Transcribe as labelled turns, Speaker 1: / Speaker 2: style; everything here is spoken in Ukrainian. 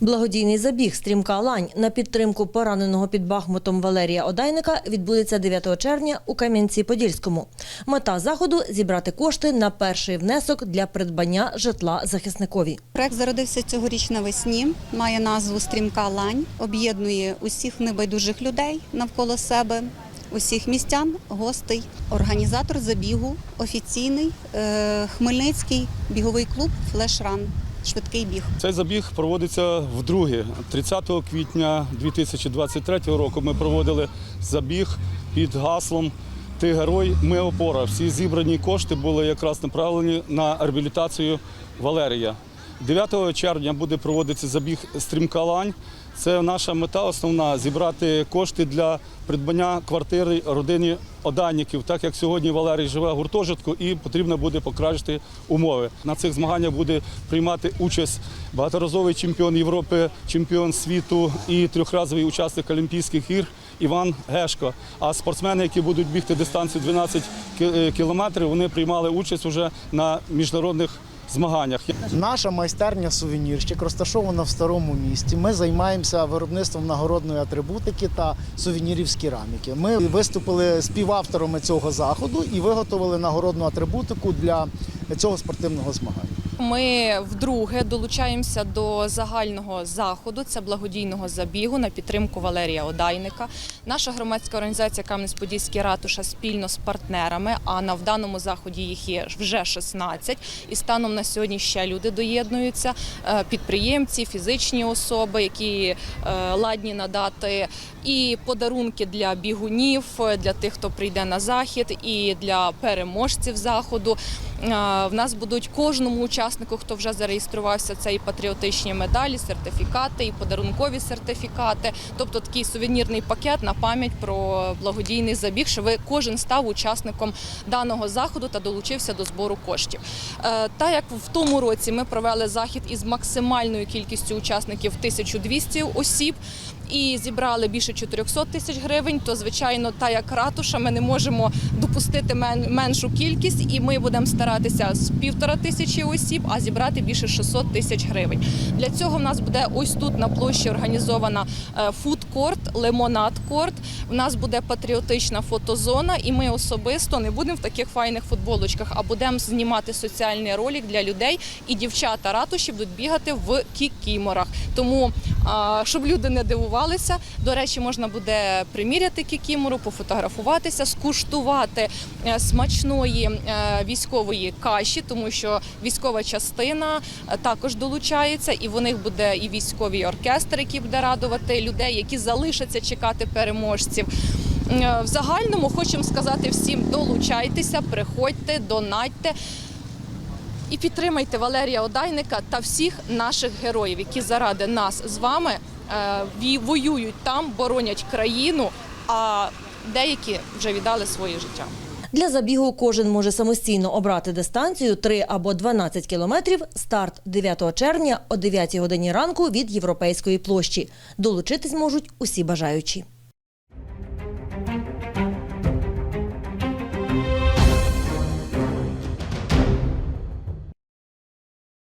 Speaker 1: Благодійний забіг Стрімка лань на підтримку пораненого під Бахмутом Валерія Одайника відбудеться 9 червня у Кам'янці-Подільському. Мета заходу зібрати кошти на перший внесок для придбання житла захисникові.
Speaker 2: Проект зародився цьогоріч навесні, має назву Стрімка лань, об'єднує усіх небайдужих людей навколо себе, усіх містян, гостей. Організатор забігу офіційний е, Хмельницький біговий клуб Флешран. Швидкий біг.
Speaker 3: Цей забіг проводиться вдруге. 30 квітня 2023 року ми проводили забіг під гаслом Ти герой, ми опора. Всі зібрані кошти були якраз направлені на реабілітацію Валерія. 9 червня буде проводитися забіг Стрімка Лань. Це наша мета основна зібрати кошти для придбання квартири родині Оданіків, так як сьогодні Валерій живе в гуртожитку і потрібно буде покращити умови. На цих змаганнях буде приймати участь багаторазовий чемпіон Європи, чемпіон світу і трьохразовий учасник Олімпійських ігр Іван Гешко. А спортсмени, які будуть бігти дистанцію 12 е, кілометрів, вони приймали участь уже на міжнародних змаганнях.
Speaker 4: Наша майстерня сувенірщик розташована в старому місті. Ми займаємося виробництвом нагородної атрибутики та сувенірів з кераміки. Ми виступили співавторами цього заходу і виготовили нагородну атрибутику для цього спортивного змагання.
Speaker 5: Ми вдруге долучаємося до загального заходу. Це благодійного забігу на підтримку Валерія Одайника. Наша громадська організація Кам'янець-Подільський ратуша спільно з партнерами. А на в даному заході їх є вже 16. І станом на сьогодні ще люди доєднуються. Е, Підприємці, фізичні особи, які е, ладні надати і подарунки для бігунів, е, для тих, хто прийде на захід, і для переможців заходу. В нас будуть кожному учаснику, хто вже зареєструвався, це і патріотичні медалі, сертифікати, і подарункові сертифікати. Тобто такий сувенірний пакет на пам'ять про благодійний забіг, що ви кожен став учасником даного заходу та долучився до збору коштів. Е, Та як в тому році ми провели захід із максимальною кількістю учасників 1200 осіб. І зібрали більше 400 тисяч гривень. То звичайно, та як ратуша, ми не можемо допустити мен- меншу кількість, і ми будемо старатися з півтора тисячі осіб, а зібрати більше 600 тисяч гривень. Для цього в нас буде ось тут на площі організована фудкорт, лимонад-корт. В нас буде патріотична фотозона, і ми особисто не будемо в таких файних футболочках, а будемо знімати соціальний ролик для людей. І дівчата ратуші будуть бігати в кікіморах. Тому щоб люди не дивувалися, до речі, можна буде приміряти кікімору, пофотографуватися, скуштувати е, смачної е, військової каші, тому що військова частина е, також долучається, і в них буде і військовий оркестр, який буде радувати людей, які залишаться чекати переможців. В загальному хочемо сказати всім: долучайтеся, приходьте, донатьте. І підтримайте Валерія Одайника та всіх наших героїв, які заради нас з вами воюють там, боронять країну, а деякі вже віддали своє життя.
Speaker 1: Для забігу кожен може самостійно обрати дистанцію 3 або 12 кілометрів. Старт 9 червня о 9 годині ранку від Європейської площі. Долучитись можуть усі бажаючі.